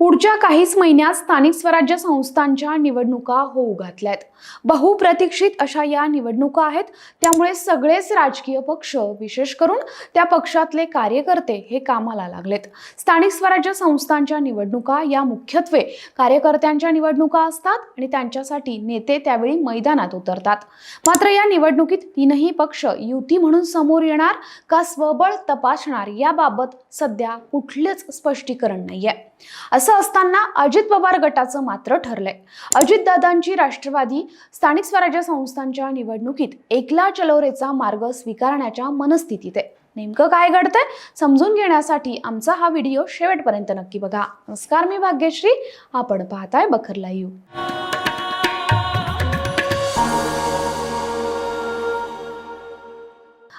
पुढच्या काहीच महिन्यात स्थानिक स्वराज्य संस्थांच्या निवडणुका होऊ घातल्यात. बहुप्रतीक्षित अशा या निवडणुका आहेत त्यामुळे सगळेच राजकीय पक्ष विशेष करून त्या पक्षातले कार्यकर्ते हे कामाला लागलेत. स्थानिक स्वराज्य संस्थांच्या निवडणुका या मुख्यत्वे कार्यकर्त्यांच्या निवडणुका असतात आणि त्यांच्यासाठी नेते त्यावेळी मैदानात उतरतात. मात्र या निवडणुकीत तीनही पक्ष युती म्हणून समोर येणार का स्वबळ तपासणार याबाबत सध्या कुठलेच स्पष्टीकरण नाहीये. असं असताना अजित पवार गटाचं मात्र ठरलंय. अजितदादांची राष्ट्रवादी स्थानिक स्वराज्य संस्थांच्या निवडणुकीत एकला चलोरेचा मार्ग स्वीकारण्याच्या मनस्थितीत आहे. नेमकं काय घडतंय समजून घेण्यासाठी आमचा हा व्हिडिओ शेवटपर्यंत नक्की बघा. नमस्कार मी भाग्यश्री. आपण पाहताय बखर लाईव्ह.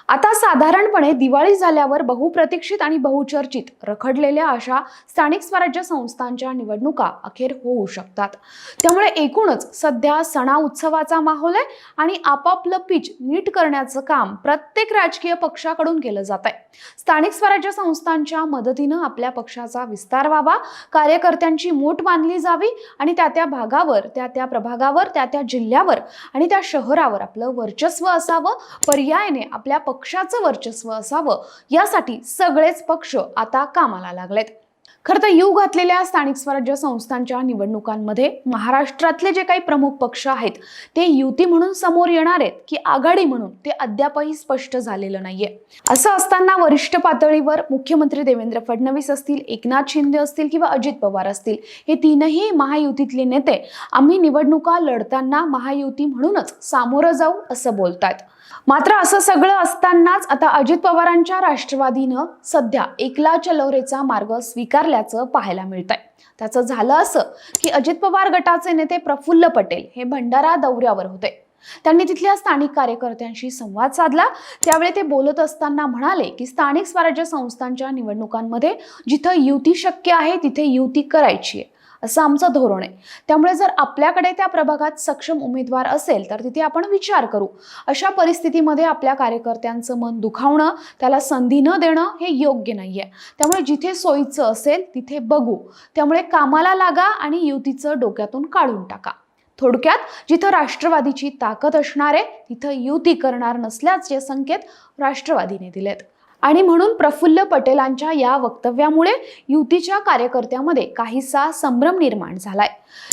आता साधारणपणे दिवाळी झाल्यावर बहुप्रतीक्षित आणि बहुचर्चित रखडलेल्या अशा स्थानिक स्वराज्य संस्थांच्या निवडणुका अखेर होऊ शकतात. त्यामुळे एकूणच सध्या सणा उत्सवाचा माहोल आहे आणि आपापलं पिच नीट करण्याचं काम प्रत्येक राजकीय पक्षाकडून केलं जात आहे स्थानिक स्वराज्य संस्थांच्या मदतीनं आपल्या पक्षाचा विस्तार व्हावा कार्यकर्त्यांची मोठ बांधली जावी आणि त्या त्या भागावर त्या त्या प्रभागावर त्या त्या जिल्ह्यावर आणि त्या शहरावर आपलं वर्चस्व असावं पर्यायाने आपल्या पक्षाचं वर्चस्व असावं यासाठी सगळेच पक्ष आता कामाला लागलेत. खरं तर येऊ घातलेल्या स्थानिक स्वराज्य संस्थांच्या निवडणुकांमध्ये महाराष्ट्रातले जे काही प्रमुख पक्ष आहेत ते युती म्हणून समोर येणार आहेत की आघाडी म्हणून ते अद्यापही स्पष्ट झालेलं नाहीये. असं असताना वरिष्ठ पातळीवर मुख्यमंत्री देवेंद्र फडणवीस असतील एकनाथ शिंदे असतील किंवा अजित पवार असतील हे तीनही महायुतीतले नेते आम्ही निवडणुका लढताना महायुती म्हणूनच सामोरं जाऊ असं बोलतात मात्र असं सगळं असतानाच आता अजित पवारांच्या राष्ट्रवादीनं सध्या एकला चलवरेचा मार्ग स्वीकारला स्वीकारल्याचं पाहायला मिळत आहे त्याचं झालं असं की अजित पवार गटाचे नेते प्रफुल्ल पटेल हे भंडारा दौऱ्यावर होते. त्यांनी तिथल्या स्थानिक कार्यकर्त्यांशी संवाद साधला. त्यावेळी ते बोलत असताना म्हणाले की स्थानिक स्वराज्य संस्थांच्या निवडणुकांमध्ये जिथं युती शक्य आहे तिथे युती करायची आहे. असं आमचं धोरण आहे. त्यामुळे जर आपल्याकडे त्या प्रभागात सक्षम उमेदवार असेल तर तिथे आपण विचार करू. अशा परिस्थितीमध्ये आपल्या कार्यकर्त्यांचं मन दुखावणं त्याला संधी न देणं हे योग्य नाही आहे त्यामुळे जिथे सोयीचं असेल तिथे बघू. त्यामुळे कामाला लागा आणि युतीचं डोक्यातून काढून टाका. थोडक्यात जिथं राष्ट्रवादीची ताकद असणार आहे तिथं युती करणार नसल्याचे संकेत राष्ट्रवादीने दिलेत. आणि म्हणून प्रफुल्ल पटेलांच्या या वक्तव्यामुळे युतीच्या कार्यकर्त्यामध्ये काहीसा संभ्रम निर्माण झालाय.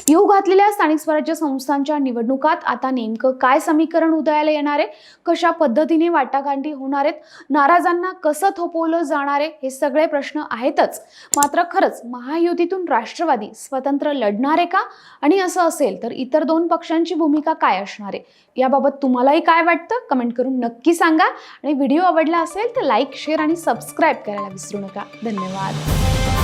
येऊ घातलेल्या स्थानिक स्वराज्य संस्थांच्या निवडणुकात आता नेमकं काय समीकरण उदयाला येणार आहे? कशा पद्धतीने वाटाघाटी होणार आहेत? नाराजांना कसं थोपवलं जाणार आहे? हे सगळे प्रश्न आहेतच. मात्र खरंच महायुतीतून राष्ट्रवादी स्वतंत्र लढणार आहे का? आणि असं असेल तर इतर दोन पक्षांची भूमिका काय असणार आहे? याबाबत तुम्हालाही काय वाटतं? कमेंट करून नक्की सांगा. आणि व्हिडिओ आवडला असेल तर लाईक शेअर आणि सबस्क्राईब करायला विसरू नका. धन्यवाद.